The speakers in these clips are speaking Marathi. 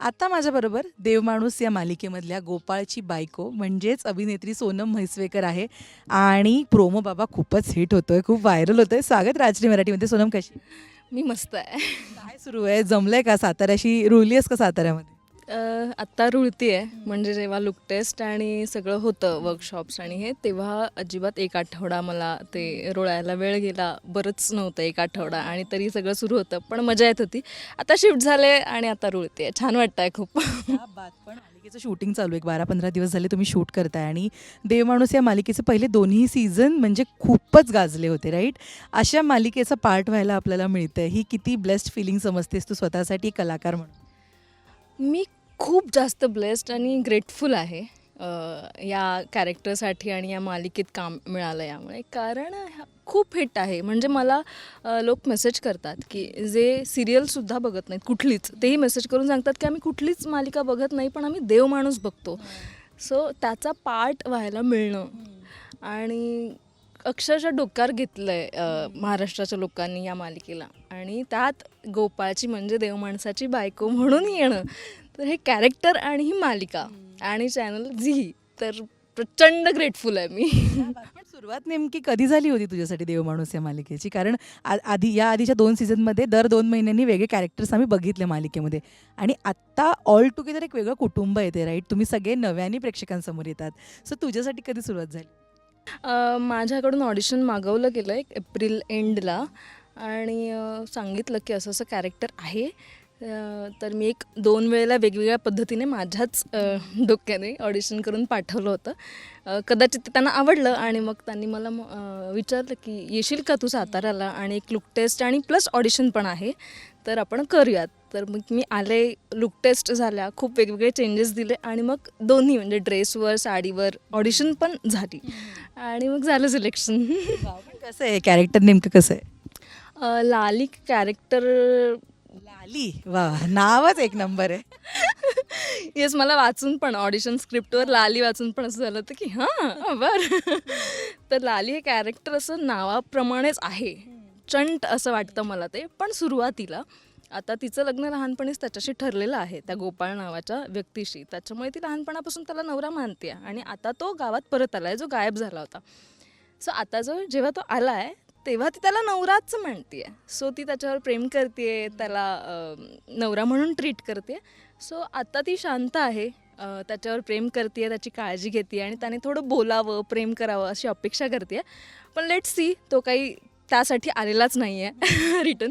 आता माझ्याबरोबर देवमाणूस या मालिकेमधल्या गोपाळची बायको म्हणजेच अभिनेत्री सोनम म्हैसवेकर आहे. आणि प्रोमो बाबा खूपच हिट होतोय खूप व्हायरल होतोय. स्वागत राजश्री मराठीमध्ये. सोनम कशी? मी मस्त आहे. काय सुरू आहे? जमलंय का साताऱ्याशी? रुळली आहेस का साताऱ्यामध्ये? आत्ता रुळती आहे म्हणजे जेव्हा लुक टेस्ट आणि सगळं होतं वर्कशॉप्स आणि हे तेव्हा अजिबात एक आठवडा मला ते रोळायला वेळ गेला. बरंच नव्हतं एक आठवडा आणि तरी सगळं सुरू होतं पण मजा येत होती. आता शिफ्ट झाले आणि आता रुळते आहे छान वाटतं आहे खूप बात. पण मालिकेचं शूटिंग चालू आहे. एक बारा पंधरा दिवस झाले तुम्ही शूट करताय आणि देवमाणूस या मालिकेचे पहिले दोन्ही सीझन म्हणजे खूपच गाजले होते राईट अशा मालिकेचा पार्ट व्हायला आपल्याला मिळतंय. ही किती ब्लेस्ड फिलिंग समजतेस तू स्वतःसाठी कलाकार म्हणून? मी खूप जास्त ब्लेस्ड आणि ग्रेटफुल आहे या कॅरेक्टरसाठी आणि या मालिकेत काम मिळालं यामुळे. कारण खूप हिट आहे. म्हणजे मला लोक मेसेज करतात की जे सिरियलसुद्धा बघत नाहीत कुठलीच. तेही मेसेज करून सांगतात की आम्ही कुठलीच मालिका बघत नाही पण आम्ही देव माणूस बघतो. सो त्याचा पार्ट व्हायला मिळणं. आणि अक्षरशः डोक्यावर घेतलं आहे महाराष्ट्राच्या लोकांनी या मालिकेला. आणि त्यात गोपाळची म्हणजे देवमाणसाची बायको म्हणून येणं. तर हे कॅरेक्टर आणि ही मालिका आणि चॅनल झी तर प्रचंड ग्रेटफुल आहे मी. पण सुरुवात नेमकी कधी झाली होती तुझ्यासाठी देवमाणूस या मालिकेची? कारण आ- आधी या आधीच्या दोन सीझनमध्ये दर दोन महिन्यांनी वेगळे कॅरेक्टर्स आम्ही बघितले मालिकेमध्ये. आणि आत्ता ऑल टुगेदर एक वेगळं कुटुंब येते राईट तुम्ही सगळे नव्याने प्रेक्षकांसमोर येतात. सो तुझ्यासाठी कधी सुरुवात झाली? अ, माझ्याकडून ऑडिशन मागवलं गेलं एक एप्रिल एंडला आणि अ, सांगितलं की असं असं कॅरेक्टर आहे. तर मी एक दोन वेळेला वेगवेगळ्या पद्धतीने माझ्याच डोक्याने ऑडिशन करून पाठवलं होतं. कदाचित ते त्यांना आवडलं आणि मग त्यांनी मला विचारलं की येशील का तू साताऱ्याला? आणि एक लुक टेस्ट आणि प्लस ऑडिशन पण आहे. तर आपण करूयात. तर मग मी आले लुक टेस्ट झाल्या खूप वेगवेगळे चेंजेस दिले आणि मग दोन्ही म्हणजे ड्रेसवर साडीवर ऑडिशन पण झाली. आणि मग झालं सिलेक्शन कसं आहे? कॅरेक्टर नेमकं कसं आहे? लाली कॅरेक्टर लाली. वा नावच एक नंबर आहे. येस मला वाचून पण ऑडिशन स्क्रिप्टवर लाली वाचून पण असं झालं होतं की हां बरं. तर लाली हे कॅरेक्टर असं नावाप्रमाणेच आहे. चंट असं वाटतं मला ते पण सुरुवातीला आता तिचं लग्न लहानपणीच त्याच्याशी ठरलेलं आहे त्या गोपाळ नावाच्या व्यक्तीशी. त्याच्यामुळे ती लहानपणापासून त्याला नवरा मानते आणि आता तो गावात परत आला आहे जो गायब झाला होता. सो आता जो जेव्हा तो आला आहे तेव्हा ती त्याला नवराच म्हणते सो ती त्याच्यावर प्रेम करते त्याला नवरा म्हणून ट्रीट करते सो आता ती शांत आहे त्याच्यावर प्रेम करते त्याची काळजी घेते आणि त्याने थोडं बोलावं प्रेम करावं अशी अपेक्षा करते पण लेट सी तो काही त्यासाठी आलेलाच नाही आहे रिटर्न.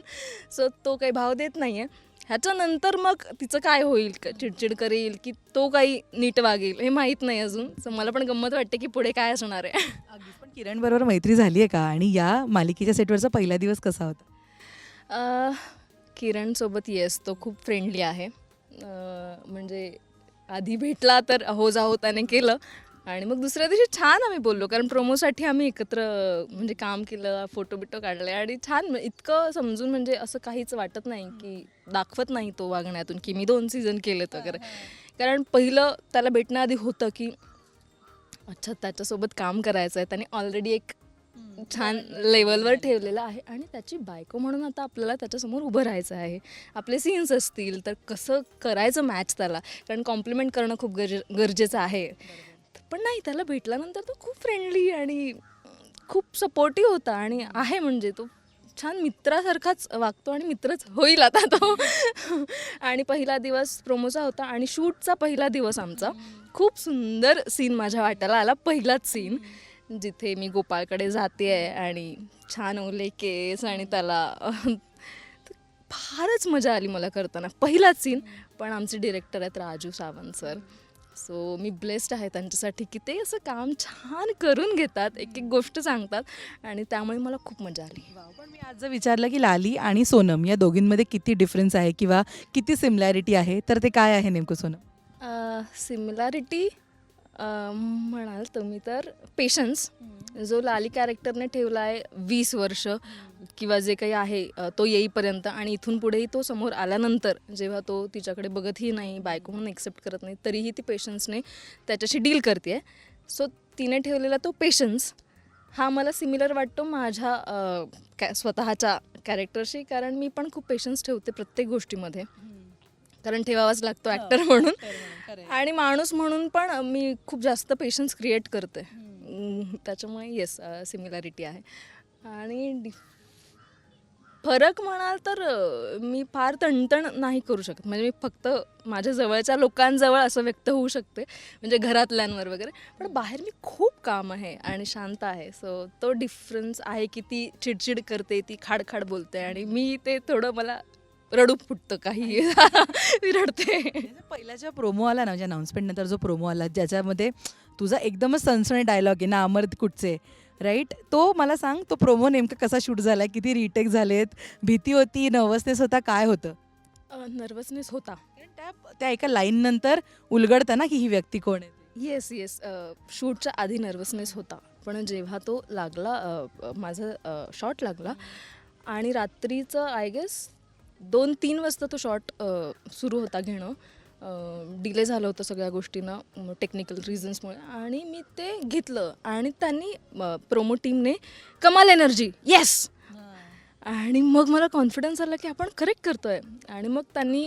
सो तो काही भाव देत नाही आहे ह्याच्यानंतर मग तिचं काय होईल? क- चिडचिड करेल की तो काही नीट वागेल हे माहीत नाही अजून. सो मला पण गंमत वाटते की पुढे काय असणार आहे. अगदीच. किरण बरोबर मैत्री झाली आहे का? आणि या मालिकेच्या सेटवरचा पहिला दिवस कसा होता? किरणसोबत येस तो खूप फ्रेंडली आहे. म्हणजे आधी भेटला तर अहो जाहो त्याने केलं. आणि मग दुसऱ्या दिवशी छान आम्ही बोललो कारण प्रोमोसाठी आम्ही एकत्र म्हणजे काम केलं फोटो बिटो काढले आणि छान इतकं समजून म्हणजे असं काहीच वाटत नाही की दाखवत नाही तो वागण्यातून की मी दोन सीझन केलेत वगैरे. कारण पहिलं त्याला भेटण्याआधी होतं की अच्छा त्याच्यासोबत काम करायचं आहे त्याने ऑलरेडी एक छान लेवलवर ठेवलेलं आहे आणि त्याची बायको म्हणून आता आपल्याला त्याच्यासमोर उभं राहायचं आहे. आपले सीन्स असतील तर कसं करायचं मॅच त्याला? कारण कॉम्प्लिमेंट करणं खूप गरजे गरजेचं आहे. पण नाही त्याला भेटल्यानंतर तो खूप फ्रेंडली आणि खूप सपोर्टिव्ह होता आणि आहे म्हणजे तो छान मित्रासारखाच वागतो आणि मित्रच होईल आता तो. आणि पहिला दिवस प्रोमोचा होता आणि शूटचा पहिला दिवस आमचा. खूप सुंदर सीन माझ्या वाट्याला आला. पहिलाच सीन जिथे मी गोपाळकडे जाते आहे आणि छान ओले केस आणि त्याला फारच मजा आली मला करताना. पहिलाच सीन पण आमचे डिरेक्टर आहेत राजू सावंत सर सो मी ब्लेस्ड आहे त्यांच्यासाठी की ते असं काम छान करून घेतात एक एक गोष्ट सांगतात आणि त्यामुळे मला खूप मजा आली. पण मी आज जर विचारलं की लाली आणि सोनम या दोघींमध्ये किती डिफरन्स आहे किंवा किती सिमिलॅरिटी आहे तर ते काय आहे नेमकं सोनम? सिमिलॅरिटी म्हणाल तुम्ही तर पेशन्स जो लाली कॅरेक्टरने ठेवला आहे वीस वर्ष किंवा जे काही आहे तो येईपर्यंत आणि इथून पुढेही तो समोर आल्यानंतर जेव्हा तो तिच्याकडे बघतही नाही बायको म्हणून एक्सेप्ट करत नाही तरीही ती पेशन्सने त्याच्याशी डील करते सो तिने ठेवलेला तो पेशन्स हा मला सिमिलर वाटतो माझ्या कॅ स्वतःच्या कॅरेक्टरशी कारण मी पण खूप पेशन्स ठेवते प्रत्येक गोष्टीमध्ये. कारण ठेवावाच लागतो ॲक्टर म्हणून. आणि माणूस म्हणून पण मी खूप जास्त पेशन्स क्रिएट करते. त्याच्यामुळे येस सिमिलॅरिटी आहे. आणि डि- फरक म्हणाल तर मी फार तणतण नाही करू शकत. म्हणजे मी फक्त माझ्या जवळच्या लोकांजवळ असं व्यक्त होऊ शकते. म्हणजे घरातल्यांवर वगैरे. पण बाहेर मी खूप काम आहे आणि शांत आहे. सो तो डिफरन्स आहे की ती चिडचिड करते ती खाडखाड बोलते. आणि मी ते थोडं मला रडू फुटतं काही मी रडते म्हणजे पहिल्याच्या प्रोमो आला ना म्हणजे अनाउन्समेंट नंतर जो प्रोमो आला ज्याच्यामध्ये तुझा एकदमच सनसणी डायलॉग आहे ना अमर कुठचे राईट तो मला सांग तो प्रोमो नेमका कसा शूट झालाय किती रिटेक झालेत भीती होती नर्वसनेस होता काय होतं? नर्वसनेस होता. कारण त्या त्या एका लाईन नंतर उलगडतं ना की ही व्यक्ती कोण आहे येस येस शूटच्या आधी नर्वसनेस होता. पण जेव्हा तो लागला माझा शॉट लागला आणि रात्रीचं आय गेस दोन तीन वाजता तो शॉट सुरू होता घेणं. डिले झालं होतं सगळ्या गोष्टींना टेक्निकल रिझन्समुळे आणि मी ते घेतलं. आणि त्यांनी प्रोमो टीमने कमाल एनर्जी येस आणि मग मला कॉन्फिडन्स आला की आपण करेक्ट करतोय. आणि मग त्यांनी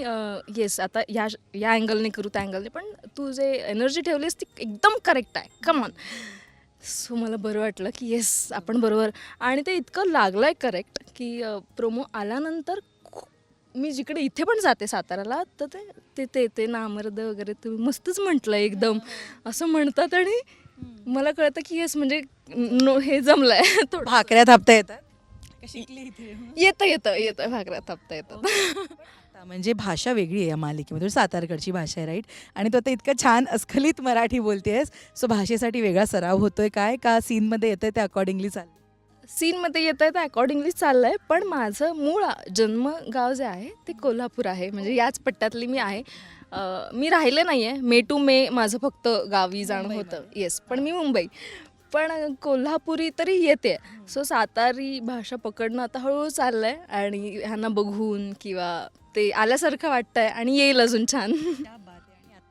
येस आता या या अँगलने करू त्या अँगलने पण तू जे एनर्जी ठेवलीस ती एकदम करेक्ट आहे. कमॉन सो मला बरं वाटलं की येस आपण बरोबर. आणि ते इतकं लागलं आहे करेक्ट की प्रोमो आल्यानंतर मी जिकडे इथे पण जाते साताऱ्याला तर ते ते ते ते नामर्द वगैरे तुम्ही मस्तच म्हटलं एकदम. असं म्हणतात आणि मला कळतं की येस म्हणजे नो हे जमलं आहे थोडं भाकऱ्या थापता येतात? येतं येतं येतं भाकऱ्या थापता येतं आता म्हणजे भाषा वेगळी आहे या मालिकेमध्ये सातारकडची भाषा आहे राईट आणि तो आता इतकं छान अस्खलित मराठी बोलतेस सो भाषेसाठी वेगळा सराव होतोय काय? का सीनमध्ये येतंय ते अकॉर्डिंगली चाल सीनमध्ये येत आहे तर अकॉर्डिंगली चाललं आहे पण माझं मूळ जन्मगाव जे आहे ते कोल्हापूर आहे. म्हणजे याच पट्ट्यातली मी आहे. मी राहिले नाही आहे मे टू मे माझं फक्त गावी जाणं होतं. येस पण मी मुंबई. पण कोल्हापुरी तरी येते. सो सातारी भाषा पकडणं आता हळूहळू चाललं आहे आणि ह्यांना बघून किंवा ते आल्यासारखं वाटतंय आणि येईल अजून छान.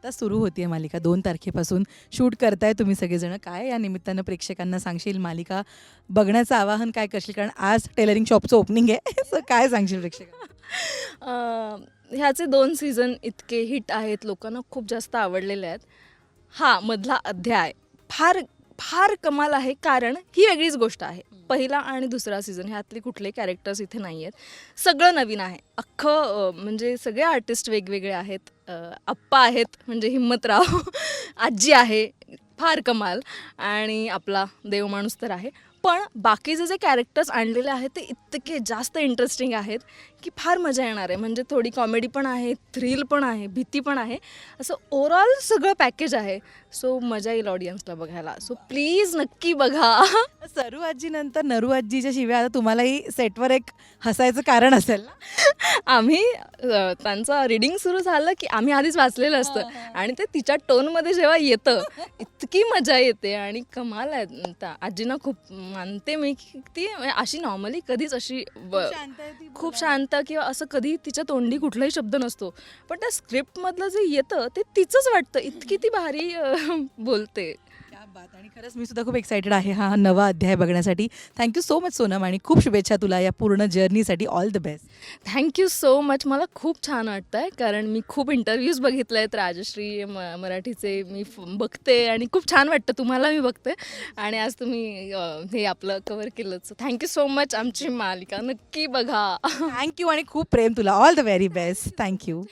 आत्ता सुरू आहे मालिका दोन तारखेपासून शूट करताय तुम्ही सगळेजण. काय या निमित्तानं प्रेक्षकांना सांगशील? मालिका बघण्याचं आवाहन काय करशील? कारण आज टेलरिंग शॉपचं ओपनिंग आहे सो काय सांगशील प्रेक्षकांना? ह्याचे दोन सीझन इतके हिट आहेत लोकांना खूप जास्त आवडलेले आहेत. हा मधला अध्याय. फार फार कमाल आहे कारण ही वेगळीच गोष्ट आहे. पहिला आणि दुसरा सीझन ह्यातले कुठले कॅरेक्टर्स इथे नाही आहेत सगळं नवीन आहे. अख्खं म्हणजे सगळे आर्टिस्ट वेगवेगळे आहेत. आप्पा आहेत म्हणजे हिम्मतराव आजी आहे फार कमाल. आणि आपला देवमाणूस तर आहे. पण बाकीचे जे कॅरेक्टर्स आणलेले आहेत ते इतके जास्त इंटरेस्टिंग आहेत. की फार मजा येणार आहे. म्हणजे थोडी कॉमेडी पण आहे थ्रिल पण आहे भीती पण आहे. असं ओव्हरऑल सगळं पॅकेज आहे. सो मजा येईल ऑडियन्सला बघायला. सो प्लीज नक्की बघा. सरू आजी नंतर नरू आजीच्या शिवाय आता तुम्हालाही सेटवर एक हसायचं कारण असेल ना? आम्ही अ, त्यांचं रिडिंग सुरू झालं की आम्ही आधीच वाचलेलं असतं. आणि ते तिच्या टोनमध्ये जेव्हा येतं इतकी मजा येते आणि कमाल आहे. त्या आजींना खूप मानते मी की ती अशी नॉर्मली कधीच अशी ब- खूप शांत किंवा असं कधी तिच्या तोंडी कुठलाही शब्द नसतो. पण त्या स्क्रिप्टमधलं जे येतं ते तिचंच वाटतं. इतकी ती भारी बोलते. बात आणि खरंच मी सुद्धा खूप एक्सायटेड आहे हा नवा अध्याय बघण्यासाठी. थँक्यू सो मच सोनम आणि खूप शुभेच्छा तुला या पूर्ण जर्नीसाठी all the best thank you so much मला खूप छान वाटतं आहे कारण मी खूप इंटरव्ह्यूज बघितले आहेत राजश्री म मराठीचे मी बघते आणि खूप छान वाटतं तुम्हाला मी बघते. आणि आज तुम्ही हे आपलं कवर केलं थँक्यू सो मच आमची मालिका. नक्की बघा. थँक्यू आणि खूप प्रेम तुला. All the very best thank you